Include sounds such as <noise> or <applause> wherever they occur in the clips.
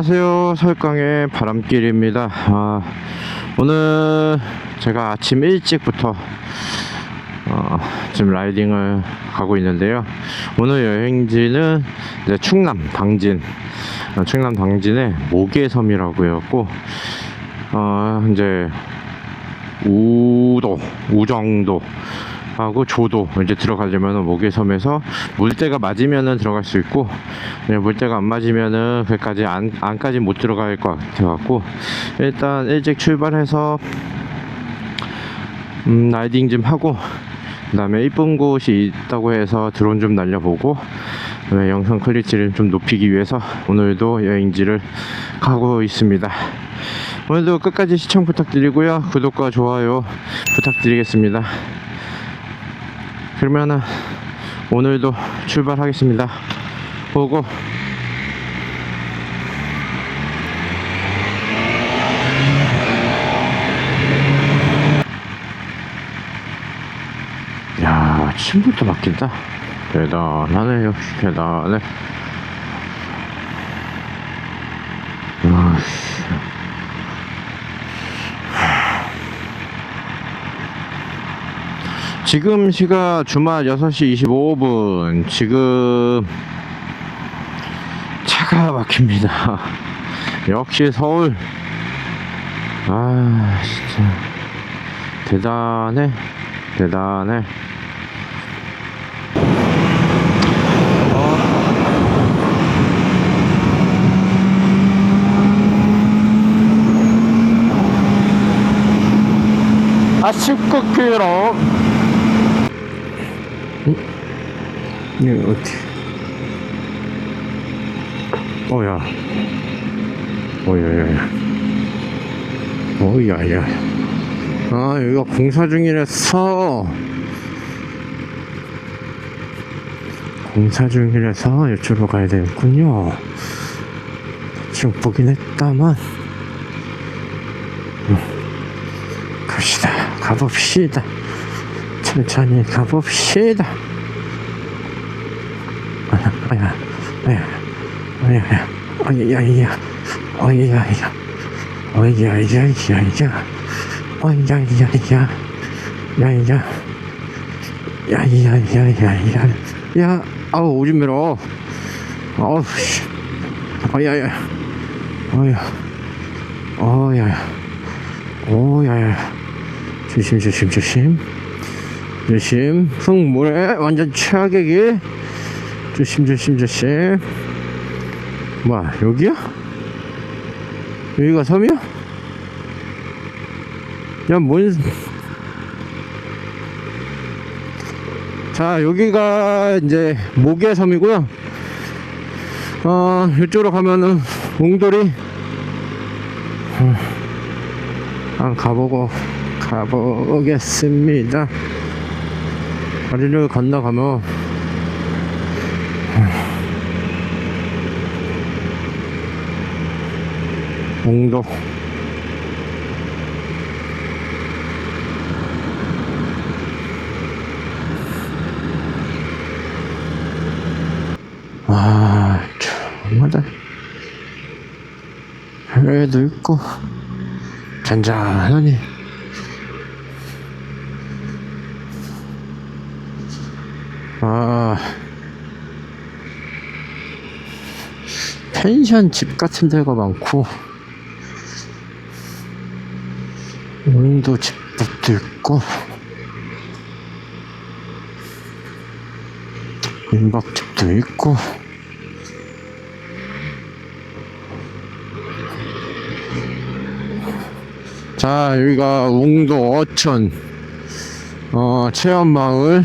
안녕하세요. 설강의 바람길입니다. 아, 오늘 제가 아침 일찍부터 어, 지금 라이딩을 가고 있는데요. 오늘 여행지는 이제 충남 당진, 어, 충남 당진의 모계섬이라고 해갖고 어, 이제 우도, 우정도 하고 조도 이제 들어가려면 모계섬에서 물때가 맞으면은 들어갈 수 있고 네, 물때가 안 맞으면은 그까지 안 안까지 못 들어갈 것 같아갖고 일단 일찍 출발해서 음, 라이딩 좀 하고 그 다음에 이쁜 곳이 있다고 해서 드론 좀 날려보고 그다음에 영상 퀄리티를 좀 높이기 위해서 오늘도 여행지를 가고 있습니다. 오늘도 끝까지 시청 부탁드리고요. 구독과 좋아요 부탁드리겠습니다. 그러면은 오늘도 출발하겠습니다. 보고 야 아침부터 바뀐다. 대단하네 역시 대단해. 지금 시각 주말 6시 25분. 지금 차가 막힙니다. <laughs> 역시 서울. 아, 진짜. 대단해. 대단해. 아, 19km. 이게 어떻게? 어야. 어야야야. 어야야. 아 여기가 공사 중이라서 공사 중이라서 이쪽으로 가야 되겠군요. 지금 보긴 했다만 음, 갑시다. 가봅시다. 천천히 가봅시다. 아야, 아야, 아야, 아야, 아야, 아야, 아야, 아야, 어이야, 야, 야, 야, 어이야, 야, 야, 야, 야, 야, 야, 야, 야, 야, 야, 아우 오줌 밀어, 아우 씨, 어야, 야, 어야, 어야, 오야, 조심, 조심, 조심, 조심, 흙물에 완전 최악이기. 조심 조심 조심 뭐야 여기야? 여기가 섬이야? 야뭔 자 여기가 이제 모계섬이고요 어 이쪽으로 가면은 웅돌이 어, 한번 가보고 가보겠습니다 다리를 건너가면 웅도 아 정말다 해도 있고 잔잔하니 펜션 집 같은 데가 많고 운도 집도 있고 민박집도 있고 자 여기가 웅도 어천 어 체험마을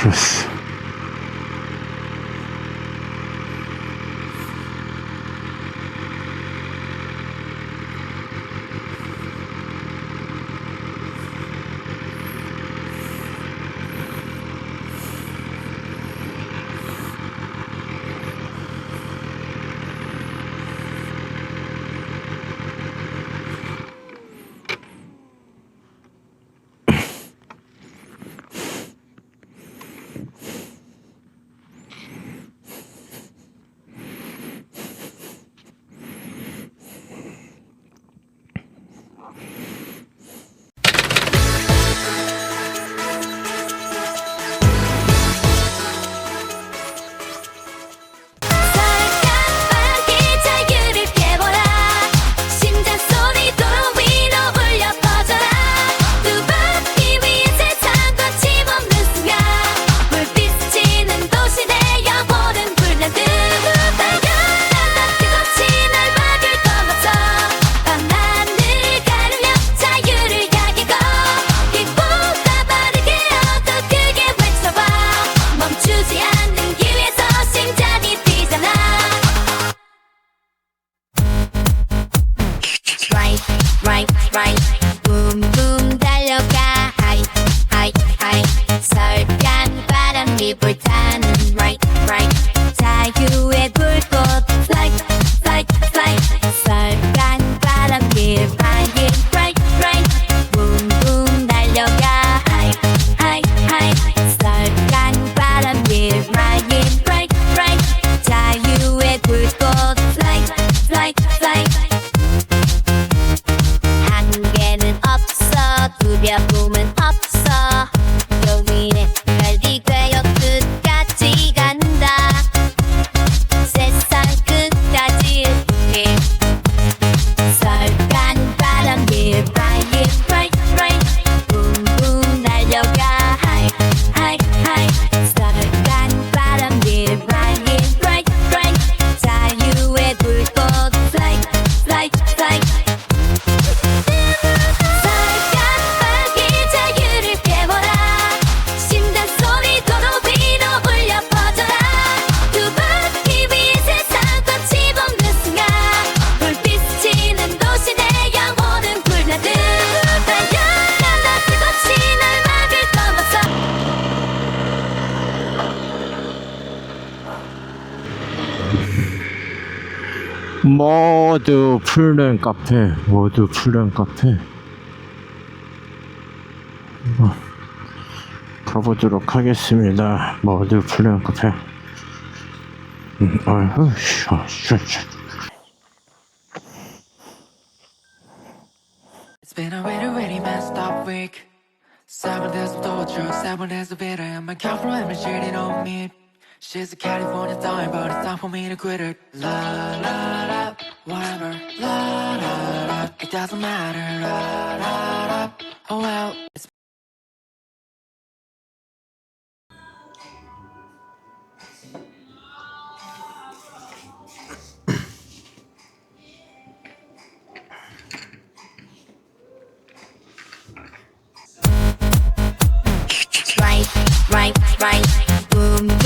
Fofos. 바 모두 푸른 카페, 모두 푸른 카페. 어, 가보도록 하겠습니다. 모두 푸른 카페. 음, 쉬어, 쉬어. It's been a really, really messed up week. Seven days of torture, seven days of bitter, and my girlfriend been cheating on me. She's a California dime, but it's time for me to quit her. La la la, whatever. La la la, it doesn't matter. La la la, oh well. It's right, right, right. boom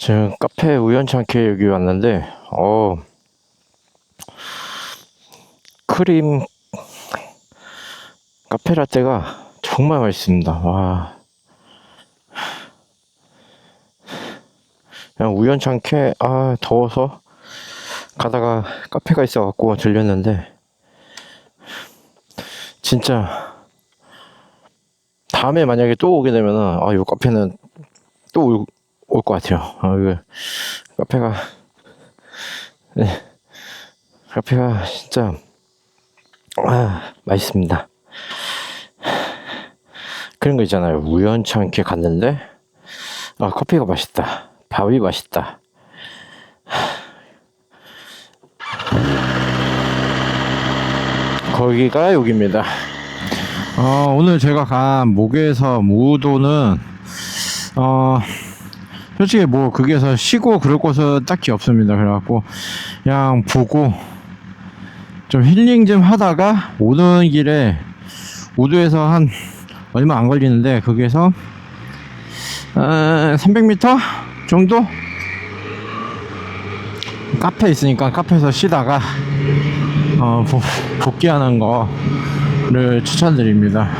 지금 카페 우연찮게 여기 왔는데, 어, 크림 카페 라떼가 정말 맛있습니다. 와. 그냥 우연찮게, 아, 더워서 가다가 카페가 있어갖고 들렸는데, 진짜, 다음에 만약에 또 오게 되면은, 아, 이 카페는 또 올, 올것 같아요. 아, 이거, 카페가, 네. 카페가 진짜, 아, 맛있습니다. 그런 거 있잖아요. 우연찮게 갔는데, 아, 커피가 맛있다. 밥이 맛있다. 거기가 여기입니다. 어, 오늘 제가 간 목에서 무도는, 어, 솔직히 뭐, 거기에서 쉬고 그럴 곳은 딱히 없습니다. 그래갖고, 그냥 보고, 좀 힐링 좀 하다가, 오는 길에, 우도에서 한, 얼마 안 걸리는데, 거기에서, 어, 300m 정도? 카페 있으니까 카페에서 쉬다가, 어, 복, 복귀하는 거를 추천드립니다.